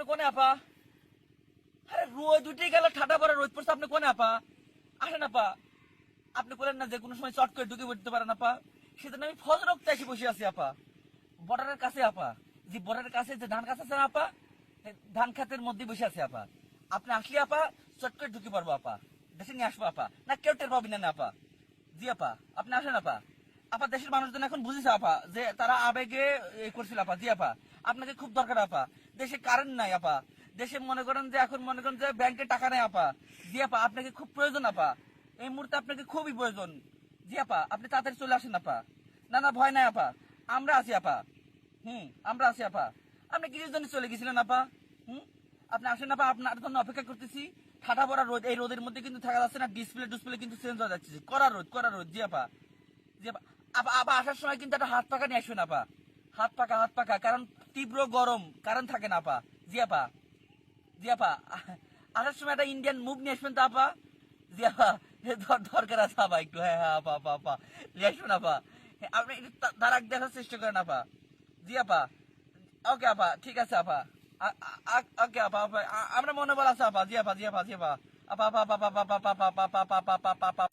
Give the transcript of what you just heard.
আপনি কোনে আপা? আরে রোদ উঠে গেল ঠাটা পরে রোদ পড়ছে, আপনি কোনে আপা? আসেন আপা। আপনি বলেন না যে কোনো সময় চট করে ঢুকে পড়তে পারেন আপা। আমি রক্ত এসে বসে আছি আপা। বর্ডারের কাছে আপা। যে বর্ডারের কাছে যে ধান গাছ আছে না আপা ধান খাতের মধ্যে বসে আছে আপা। আপনি আসলে আপা, চট করে ঢুকে পারব আপা। দেশে নিয়ে আসব আপা। না, কেউ টের পাবি না আপা। জি আপা, আপনি আসেন আপা। আপা, দেশের মানুষজন এখন বুঝেছে আপা, যে তারা আবেগে করছিল আপা, জি আপা। আপনাকে খুব দরকার আপা। দেশে কারেন্ট নাই আপা। দেশে মনে করেন যে, এখন মনে করেন যে ব্যাংকে টাকা নেই আপা। জি আপা, আপনাকে খুব প্রয়োজন আপা। এই মুহূর্তে আপনাকে খুবই প্রয়োজন। জি আপা, আপনি তাড়াতাড়ি চলে আসেন আপা। না না, ভয় নাই আপা। আমরা আছি আপা। হুম, আমরা আছি আপা। আপনি কিসের জন্য চলে গেছিলেন আপা? হুম? আপনি আসেন আপা, আপনার জন্য অপেক্ষা করতেছি। ঠাটা পড়া রোদ, এই রোদের মধ্যে কিন্তু থাকা যাচ্ছে না। ডিসপ্লে ডিসপ্লে কিন্তু চেঞ্জ হয়ে যাচ্ছে। কড়া রোদ কড়া রোদ। জি আপা। জি আপা। আপা আসার সময় কিন্তু একটা হাত পাকা নিয়ে আসবেন আপা হাত পাকা হাত পাকা কারণ তীব্র গরম কারণ থাকে না আপা জি আপা জি আপা আসার সময় একটা ইন্ডিয়ান মুভ নিয়ে আসবেন তো আপা জি আপা দরকার আছে আপা একটু হ্যাঁ হ্যাঁ আপা আপা আপা নিয়ে আসবেন আপা হ্যাঁ, আপনি একটু তারাক দেখার চেষ্টা করেন আপা ওকে আপা ঠিক আছে আপা ওকে আপা আপা আ- আমরা মনে বলা আছে আপা জি আপা জি জি আপা আপা আপা আপা আপা আপা আপা আপা আপা আপা আপা আপা